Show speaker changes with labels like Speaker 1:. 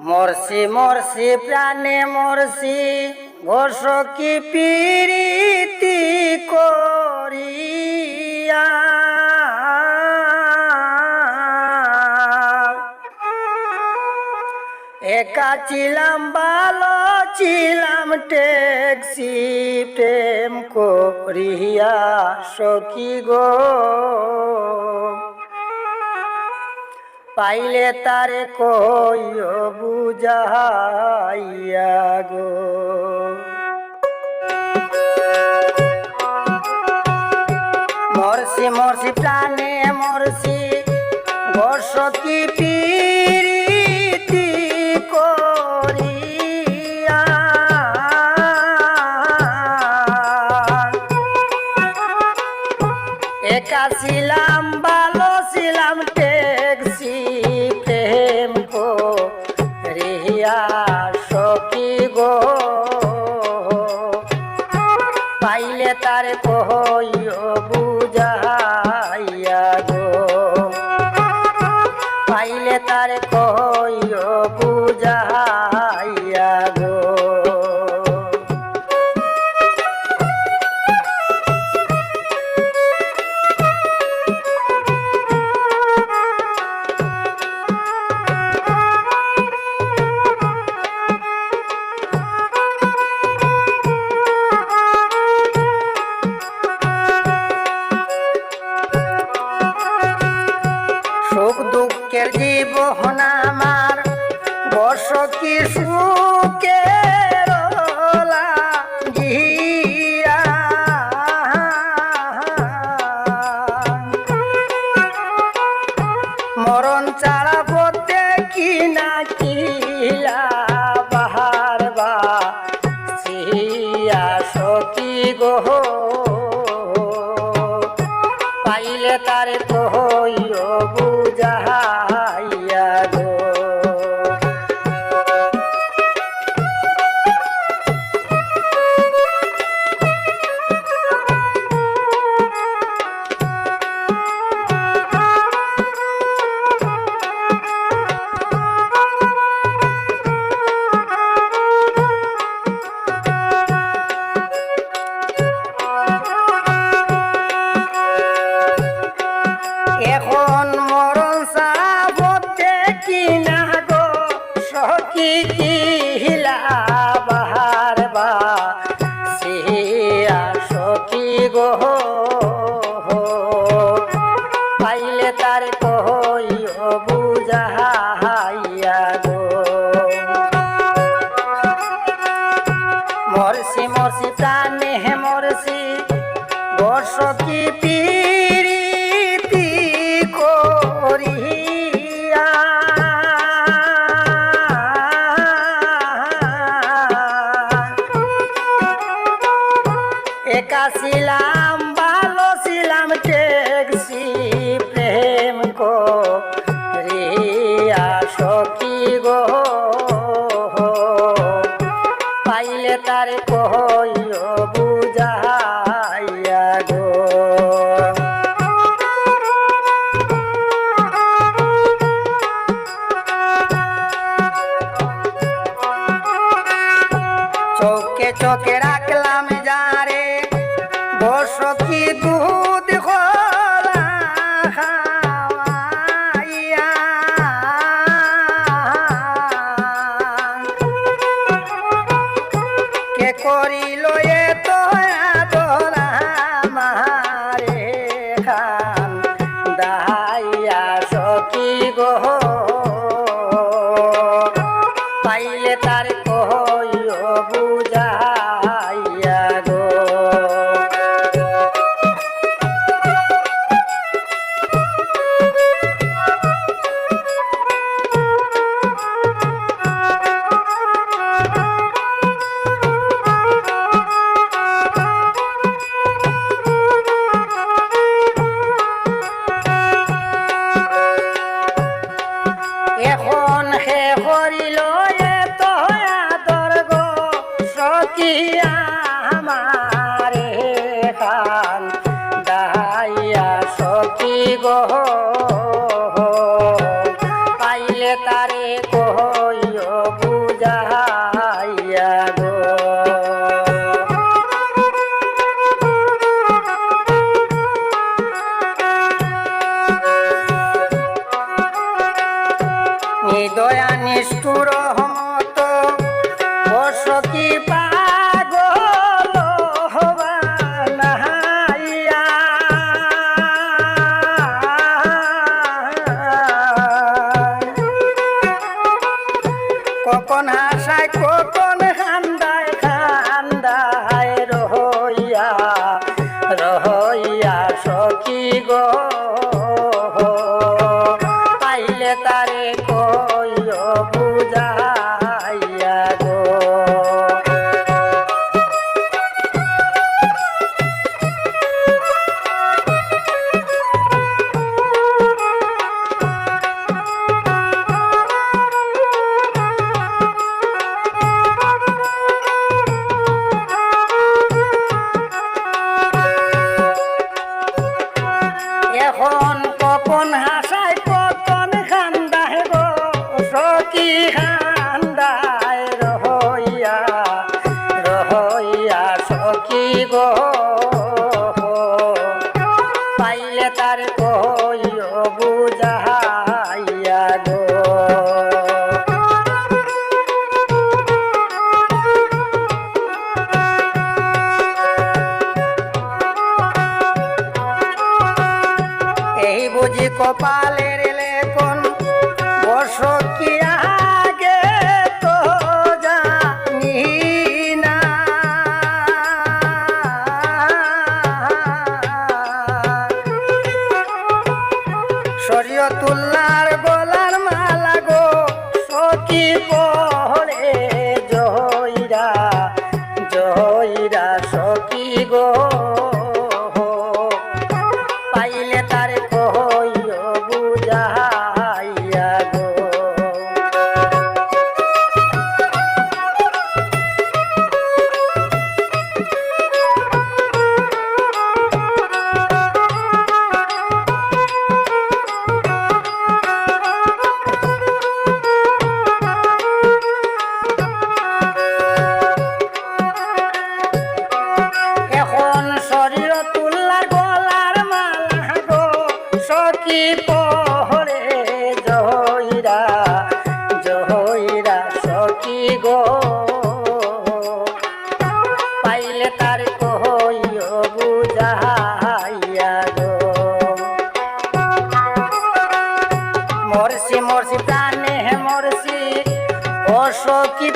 Speaker 1: মরছি মরছি প্রাণে মরছি ঘোষ কি পিরিতি করিয়া। একা ছিলাম, ভালো ছিলাম, ট্যাক্সি প্রেম করিয়া, সখী গো। পাইলে তারে কইও বুঝাইয়া গো। মরসি মরসি প্রাণে তার কহইও দুঃখের জীবন পাইলে তার কহইও বুঝাইয়া সখী ছিলাম ভালো ছিলাম ট্যাক্সি প্রেম কো। রিয়া সখী গো। পাইলে তার কইও বুঝাইয়া গো। চোখে চোখে রাখলাম যারে করিল এ তো আদরা কি গো? পাইলে তারে নিদয়া নিষ্ঠুর তারে কইও বুঝা কপালের লেখন বসকি আগে তো জানি না। শরীয়তুল্লার গলার মালা গো সকি বহরে জয়রা জয়রা সকি গো। মোর জানে মোর সি ও সখী